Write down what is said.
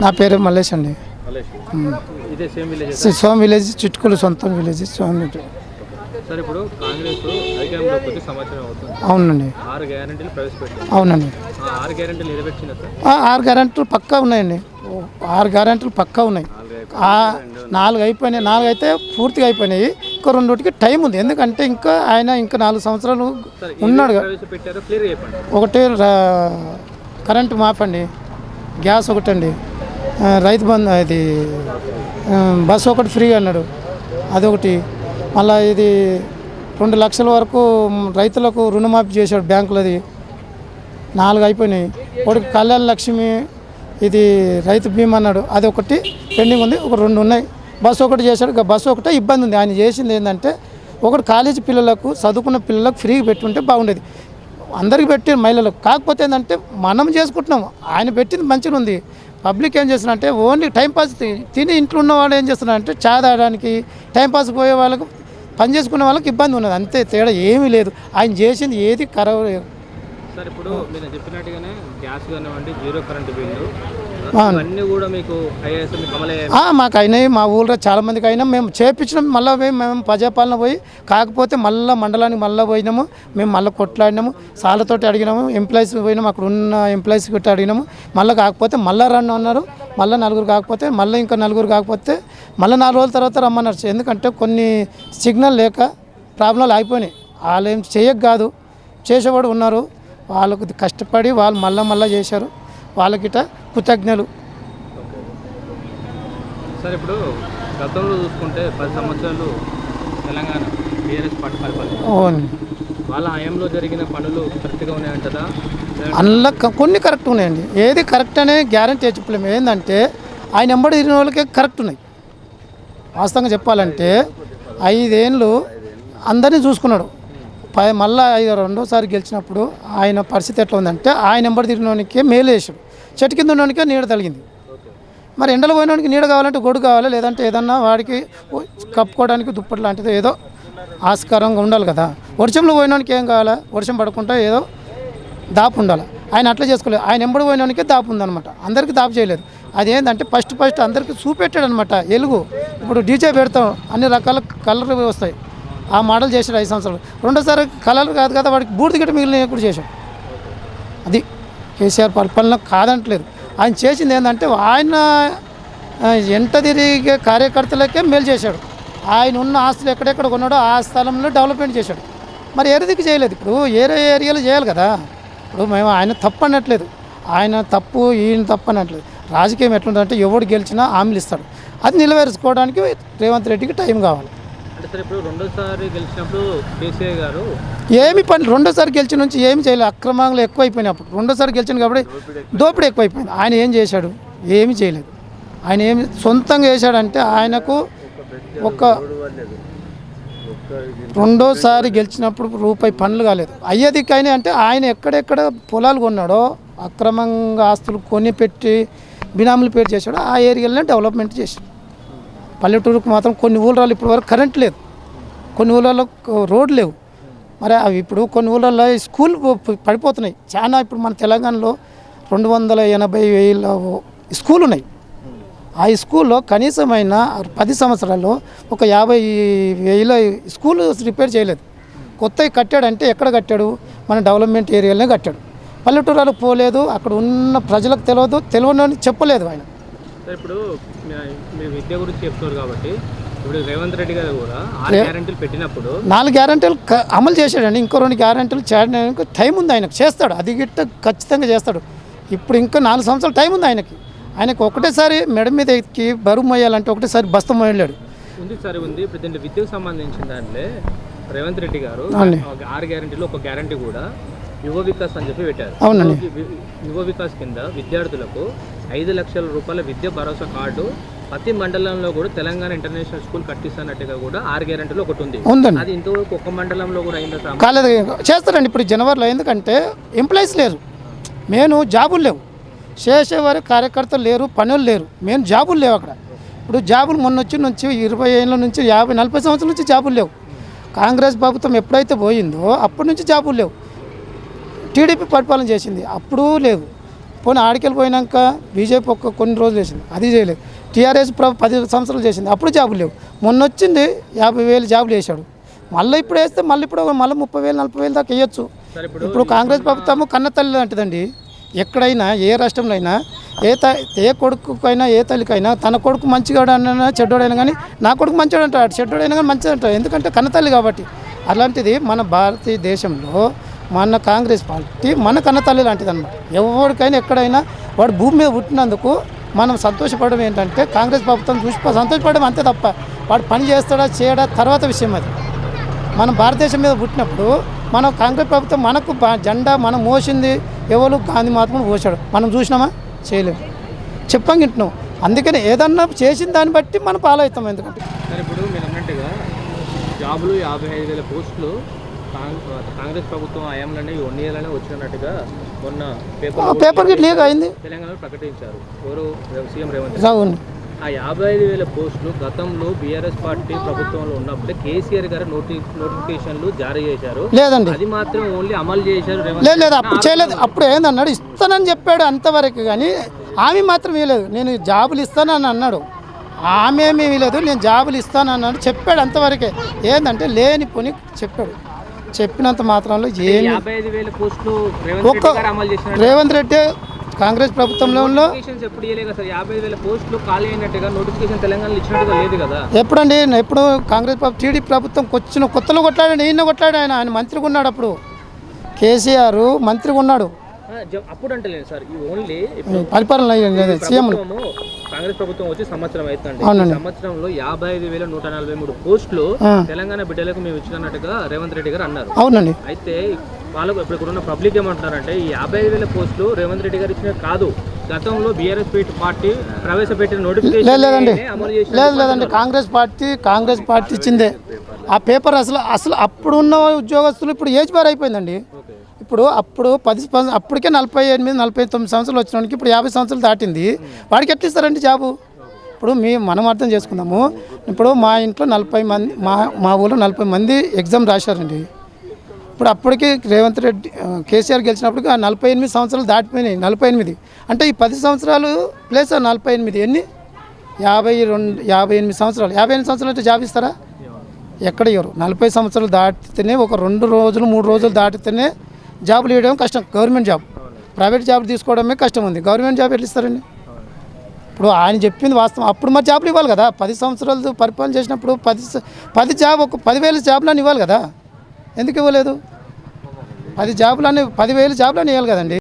నా పేరు మల్లేష్ అండి. సేమ్ విలేజ్ సి- సోమ్ విలేజ్ చుట్టుకులు సొంత విలేజ్ సోమ్ అవునండి. ఆరు గ్యారంటీలు ప్రవేశపెట్టారు. అవునండి. ఆరు గ్యారంటీలు పక్కా ఉన్నాయండి. ఆరు గ్యారెంటీలు పక్కా ఉన్నాయి. నాలుగు అయిపోయినాయి. నాలుగు అయితే పూర్తిగా అయిపోయినాయి. ఇంకో రెండుకి టైం ఉంది. ఎందుకంటే ఇంకా ఆయన ఇంకా నాలుగు సంవత్సరాలు సార్ ఉన్నాడు ఒకటి కరెంటు మాపండి గ్యాస్ ఒకటండి. రైతు బంధు ఇది బస్సు ఒకటి ఫ్రీగా అన్నాడు. అదొకటి. మళ్ళీ ఇది రెండు లక్షల వరకు రైతులకు రుణమాఫీ చేశాడు బ్యాంకులది. నాలుగు అయిపోయినాయి. ఒకటి కళ్యాణ లక్ష్మి ఇది రైతు బీమా అన్నాడు. అది ఒకటి పెండింగ్ ఉంది ఒక రెండు ఉన్నాయి. బస్సు ఒకటి చేశాడు ఇక బస్సు ఒకటే ఇబ్బంది ఉంది. ఆయన చేసింది ఏంటంటే ఒకటి కాలేజీ పిల్లలకు చదువుకున్న పిల్లలకు ఫ్రీగా పెట్టుంటే బాగుండేది. అందరికి పెట్టిన మహిళలకు కాకపోతే ఏంటంటే మనం చేసుకుంటున్నాం. ఆయన పెట్టింది మంచిగా ఉంది. పబ్లిక్ ఏం చేస్తున్నారంటే ఓన్లీ టైంపాస్ తిని ఇంట్లో ఉన్న వాళ్ళు ఏం చేస్తున్నారంటే చా తాగడానికి టైంపాస్ పోయే వాళ్ళకు పని చేసుకునే వాళ్ళకి ఇబ్బంది ఉన్నది. అంతే తేడా ఏమీ లేదు. ఆయన చేసింది ఏది కరవ సార్ ఇప్పుడు మీరు చెప్పినట్టుగానే గ్యాస్ కానివ్వండి జీరో కరెంట్ బిల్లు మీకు అయినాయి. మా ఊళ్ళో చాలా మందికి అయినా. మేము చేపించినాం. మళ్ళీ మేము ప్రజాపాలన పోయి కాకపోతే మళ్ళీ మండలానికి మళ్ళీ పోయినాము. మేము మళ్ళీ కొట్లాడినాము. సార్లతోటి అడిగినాము. ఎంప్లాయీస్ పోయినాము. అక్కడ ఉన్న ఎంప్లాయీస్ కొట్టి అడిగినాము. మళ్ళీ కాకపోతే మళ్ళీ రన్ అన్నారు. మళ్ళీ నలుగురు కాకపోతే మళ్ళీ ఇంకా నలుగురు కాకపోతే మళ్ళీ నాలుగు రోజుల తర్వాత రమ్మన్నారు. ఎందుకంటే కొన్ని సిగ్నల్ లేక ప్రాబ్లంలు అయిపోయినాయి వాళ్ళు ఏం చేయక కాదు. చేసేవాడు ఉన్నారు. వాళ్ళకు కష్టపడి వాళ్ళు మళ్ళీ మళ్ళీ చేశారు. వాళ్ళకిట కృతజ్ఞలు. సార్ ఇప్పుడు గతంలో చూసుకుంటే పది సంవత్సరాలు తెలంగాణ బీఆర్ఎస్ పార్టీ పరిపాలన. అవును. వాళ్ళ హయాంలో జరిగిన పనులు కరెక్ట్గా ఉన్నాయంటదా? అందులో కొన్ని కరెక్ట్ ఉన్నాయండి. ఏది కరెక్ట్ అనే గ్యారంటీ చెప్పలేము. ఏంటంటే ఆయన ఎంబడి తిరిగిన వాళ్ళకే కరెక్ట్ ఉన్నాయి. వాస్తవంగా చెప్పాలంటే ఐదేళ్ళు అందరినీ చూసుకున్నాడు. పై మళ్ళీ ఐదు రెండోసారి గెలిచినప్పుడు ఆయన పరిస్థితి ఎట్లా ఉందంటే ఆయన ఎంబడి తిరిగిన వానికే మేలు చేసాడు చెట్టు కింద ఉన్నవానికే నీడ తగిలింది. మరి ఎండలో పోయినవాడికి నీడ కావాలంటే గొడుగు కావాలి లేదంటే ఏదన్నా వాడికి కప్పుకోవడానికి దుప్పటి లాంటిది ఏదో ఆస్కారంగా ఉండాలి కదా. వర్షంలో పోయినవానికి ఏం కావాలా? వర్షం పడకుండా ఏదో దాపు ఉండాలి. ఆయన అట్లా చేసుకోలేదు. ఆయన ఎంబడి పోయినవానికే దాపు ఉందన్నమాట. అందరికీ దాపు చేయలేదు. అదేంటంటే ఫస్ట్ ఫస్ట్ అందరికీ చూపెట్టాడు అనమాట ఎలుగు. ఇప్పుడు డీజే పెడతాం అన్ని రకాల కలర్లు వస్తాయి. ఆ మోడల్ చేశాడు ఐదు సంవత్సరాలు. రెండోసారి కలర్ కాదు కదా వాడికి బూడిద గిట్ట మిగిలిన కూడా చేశాడు. అది కేసీఆర్ పరిపాలన కాదంటలేదు. ఆయన చేసింది ఏంటంటే ఆయన ఎంత ఎంట తిరిగే కార్యకర్తలకే మేలు చేశాడు. ఆయన ఉన్న ఆస్తులు ఎక్కడెక్కడ కొన్నాడో ఆ స్థలంలో డెవలప్మెంట్ చేశాడు. మరి ఏరిదికి చేయలేదు. ఇప్పుడు ఏరే ఏరియాలో చేయాలి కదా. ఇప్పుడు మేము ఆయన తప్పు అనట్లేదు. ఆయన తప్పు ఈయన తప్పు అనట్లేదు. రాజకీయం ఎట్లుందంటే ఎవడు గెలిచినా హామీలు ఇస్తాడు. అది నిలవేర్చుకోవడానికి రేవంత్ రెడ్డికి టైం కావాలి. సార్ ఇప్పుడు రెండోసారి గెలిచినప్పుడు కేసీఆర్ గారు ఏమి పని రెండోసారి గెలిచిన నుంచి ఏమి చేయలేదు అక్రమాలు ఎక్కువైపోయినాయి అప్పుడు. రెండోసారి గెలిచిన కాబట్టి దోపిడీ ఎక్కువైపోయింది. ఆయన ఏం చేశాడు? ఏమి చేయలేదు. ఆయన ఏమి సొంతంగా చేశాడంటే ఆయనకు ఒక రెండోసారి గెలిచినప్పుడు రూపాయి పనులు కాలేదు. అయ్యేది కానీ అంటే ఆయన ఎక్కడెక్కడ పొలాలు కొన్నాడో అక్రమంగా ఆస్తులు కొని పెట్టి బినాములు పేరు చేశాడో ఆ ఏరియాలోనే డెవలప్మెంట్ చేశాడు. పల్లెటూరుకు మాత్రం కొన్ని ఊళ్ళు ఇప్పటి వరకు కరెంట్ లేదు. కొన్ని ఊళ్ళలో రోడ్లు లేవు. మరి అవి ఇప్పుడు కొన్ని ఊళ్ళల్లో ఈ స్కూల్ పడిపోతున్నాయి. చాలా ఇప్పుడు మన తెలంగాణలో రెండు వందల ఎనభై వేల స్కూల్ ఉన్నాయి. ఆ స్కూల్లో కనీసమైన పది సంవత్సరాల్లో ఒక యాభై వేల స్కూల్ రిపేర్ చేయలేదు. కొత్తవి కట్టాడంటే ఎక్కడ కట్టాడు? మన డెవలప్మెంట్ ఏరియాలోనే కట్టాడు. పల్లెటూరులకు పోలేదు. అక్కడ ఉన్న ప్రజలకు తెలియదు తెలియని చెప్పలేదు ఆయన. ఇప్పుడు విద్య గురించి చెప్తున్నారు కాబట్టి ఇప్పుడు రేవంత్ రెడ్డి గారు కూడా ఆరు గ్యారంటీలు పెట్టినప్పుడు నాలుగు గ్యారంటీలు అమలు చేశాడండి. ఇంకో రెండు గ్యారంటీలు చేయడానికి టైం ఉంది ఆయనకు. చేస్తాడు. అది గిట్ట ఖచ్చితంగా చేస్తాడు. ఇప్పుడు ఇంకా నాలుగు సంవత్సరాలు టైం ఉంది ఆయనకి. ఆయనకు ఒకటేసారి మెడ మీద ఎక్కి బరువు మోయాలంటే ఒకటేసారి బస్తం మోయలేడు. ఉంది సార్ ఉంది. ఇప్పుడు దీంట్లో విద్యకు సంబంధించిన దాంట్లో రేవంత్ రెడ్డి గారు ఆరు గ్యారంటీలు ఒక గ్యారంటీ కూడా యువ వికాస్ అని చెప్పి పెట్టారు. అవునండి. యువ వికాస్ కింద విద్యార్థులకు ఐదు లక్షల రూపాయల విద్య భరోసా కార్డు ప్రతి మండలంలో కూడా తెలంగాణ ఇంటర్నేషనల్ స్కూల్ కట్టిస్తున్నట్టుగా కూడా ఆరు గ్యారంటీలు ఒకటి ఉంది. ఉందండి. అది ఇంతవరకు ఒక్క మండలంలో కూడా అయిందా కాలేదు చేస్తారండి. ఇప్పుడు జనవరిలో ఎందుకంటే ఎంప్లాయీస్ లేరు. నేను జాబులు లేవు. చేసేవారు కార్యకర్తలు లేరు పనులు లేరు. మేము జాబులు లేవు అక్కడ. ఇప్పుడు జాబులు మొన్న వచ్చి నుంచి ఇరవై ఏళ్ళ నుంచి యాభై నలభై సంవత్సరాల నుంచి జాబులు లేవు. కాంగ్రెస్ ప్రభుత్వం ఎప్పుడైతే పోయిందో అప్పటి నుంచి జాబులు లేవు. టీడీపీ పరిపాలన చేసింది. అప్పుడు లేవు. పోనీ ఆడికెళ్ళి పోయినాక బీజేపీ ఒక్క కొన్ని రోజులు చేసింది. అది చేయలేదు. టీఆర్ఎస్ ప్ర పది సంవత్సరాలు చేసింది. అప్పుడు జాబులు లేవు. మొన్న వచ్చింది యాభై వేలు జాబులు వేసాడు మళ్ళీ ఇప్పుడు వేస్తే మళ్ళీ ఇప్పుడు మళ్ళీ ముప్పై వేలు నలభై వేలు దాకా వేయచ్చు. ఇప్పుడు కాంగ్రెస్ ప్రభుత్వము కన్న తల్లి లాంటిదండి. ఎక్కడైనా ఏ రాష్ట్రంలో అయినా ఏ త ఏ కొడుకుకైనా ఏ తల్లికైనా తన కొడుకు అన్నా చెడ్డోడైనా కానీ నా కొడుకు మంచివాడు అంటాడు చెడ్డోడైనా కానీ మంచిది అంటాడు ఎందుకంటే కన్న తల్లి కాబట్టి. అలాంటిది మన భారతదేశంలో మన కాంగ్రెస్ పార్టీ మన కన్న తల్లి లాంటిది అనమాట ఎవరికైనా ఎక్కడైనా వాడు భూమి మీద పుట్టినందుకు మనం సంతోషపడడం ఏంటంటే కాంగ్రెస్ ప్రభుత్వం చూసి సంతోషపడడం అంతే తప్ప వాడు పని చేస్తాడా చేయడా తర్వాత విషయం అది. మనం భారతదేశం మీద పుట్టినప్పుడు మనం కాంగ్రెస్ ప్రభుత్వం మనకు జెండా మనం మోసింది ఎవరు? గాంధీ మాత్రం మోసాడు. మనం చూసినామా? చేయలేము చెప్పంగింటున్నాం అందుకని ఏదన్నా చేసిన దాన్ని బట్టి మనం పాలవుతాం ఎందుకంటే. ఇప్పుడు మీరు అన్నట్టుగా జాబులు యాభై ఐదు వేల పోస్టులు కాంగ్రెస్ ప్రభుత్వం హయాంలోనే వన్ ఇయర్లోనే వచ్చినట్టుగా మొన్న పేపర్ పేపర్ గిట్ లీక్ అయింది. తెలంగాణలో ప్రకటించారు. ఎవరు? సీఎం రేవంత్. అవును. ఆ యాభై ఐదు వేల పోస్టులు గతంలో బీఆర్ఎస్ పార్టీ ప్రభుత్వంలో ఉన్నప్పుడే కేసీఆర్ గారు నోటి నోటిఫికేషన్లు జారీ చేశారు. లేదండి. అది మాత్రం ఓన్లీ అమలు చేశారు లేదు లేదు అప్పుడు చేయలేదు. అప్పుడు ఏందన్నాడు? ఇస్తానని చెప్పాడు అంతవరకు కానీ ఆమె మాత్రం ఇవ్వలేదు. నేను జాబులు ఇస్తానని అన్నాడు. ఆమె ఏమీ ఇవ్వలేదు. నేను జాబులు ఇస్తానన్నాడు చెప్పాడు అంతవరకే. ఏందంటే లేని పోని చెప్పాడు. చెప్పినంత మాత్రంలో ఏమి రేవంత్ ఒక్క రెడ్డి రేవంత్ కాంగ్రెస్ ప్రభుత్వంలో ఎప్పుడండి? ఎప్పుడు కాంగ్రెస్ టీడీపీ ప్రభుత్వం వచ్చిన కొత్తలో కొట్లాడండి ఈయన కొట్లాడు ఆయన. ఆయన మంత్రిగా ఉన్నాడు అప్పుడు. కేసీఆర్ మంత్రిగా ఉన్నాడు. అప్పుడు అంటే లేదు సార్. ఈ ఓన్లీ పరిపాలన కాంగ్రెస్ ప్రభుత్వం వచ్చి సంవత్సరం అవునండి. సంవత్సరంలో యాభై ఐదు వేల నూట నలభై మూడు పోస్టులు. తెలంగాణ బిడ్డలకు మేము ఇచ్చినట్టుగా రేవంత్ రెడ్డి గారు అన్నారు. అవునండి. అయితే వాళ్ళకు ఇప్పుడు ఇక్కడ ఉన్న పబ్లిక్ ఏమంటున్నారంటే ఈ యాభై ఐదు వేల పోస్టులు రేవంత్ రెడ్డి గారు ఇచ్చినవి కాదు. గతంలో బీఆర్ఎస్ పార్టీ ప్రవేశపెట్టిన నోటిఫికేషన్ లేదండి. లేదు లేదండి. కాంగ్రెస్ పార్టీ కాంగ్రెస్ పార్టీ ఇచ్చిందే. ఆ పేపర్ అసలు అసలు అప్పుడు ఉన్న ఉద్యోగస్తులు ఇప్పుడు ఏజ్ బార్ అయిపోయిందండి. ఇప్పుడు అప్పుడు పది అప్పటికే నలభై ఎనిమిది నలభై తొమ్మిది సంవత్సరాలు వచ్చినోడికి ఇప్పుడు యాభై సంవత్సరాలు దాటింది. వాడికి ఎట్లా ఇస్తారండి జాబు? ఇప్పుడు మీ మనం అర్థం చేసుకుందాము. ఇప్పుడు మా ఇంట్లో నలభై మంది మా మా ఊళ్ళో నలభై మంది ఎగ్జామ్ రాశారండి. ఇప్పుడు అప్పటికి రేవంత్ రెడ్డి కేసీఆర్ గెలిచినప్పటికి ఆ నలభై ఎనిమిది సంవత్సరాలు దాటిపోయినాయి నలభై ఎనిమిది. అంటే ఈ పది సంవత్సరాలు ప్లేస్ ఆ నలభై ఎనిమిది ఎన్ని? యాభై రెండు యాభై ఎనిమిది సంవత్సరాలు. యాభై ఎనిమిది సంవత్సరాలు అయితే జాబ్ ఇస్తారా? ఎక్కడ ఇవ్వరు నలభై సంవత్సరాలు దాటితేనే ఒక రెండు రోజులు మూడు రోజులు దాటితేనే జాబులు ఇవ్వడం కష్టం. Government job. ప్రైవేట్ జాబ్ తీసుకోవడమే కష్టం ఉంది. గవర్నమెంట్ జాబ్ ఎట్లా ఇస్తారండి? ఇప్పుడు ఆయన చెప్పింది వాస్తవం. అప్పుడు మరి జాబులు ఇవ్వాలి కదా? పది సంవత్సరాలు పరిపాలన చేసినప్పుడు పది పది జాబ్ ఒక పదివేల జాబులని ఇవ్వాలి కదా? ఎందుకు ఇవ్వలేదు? పది జాబులని పదివేలు జాబులని ఇవ్వాలి కదండి.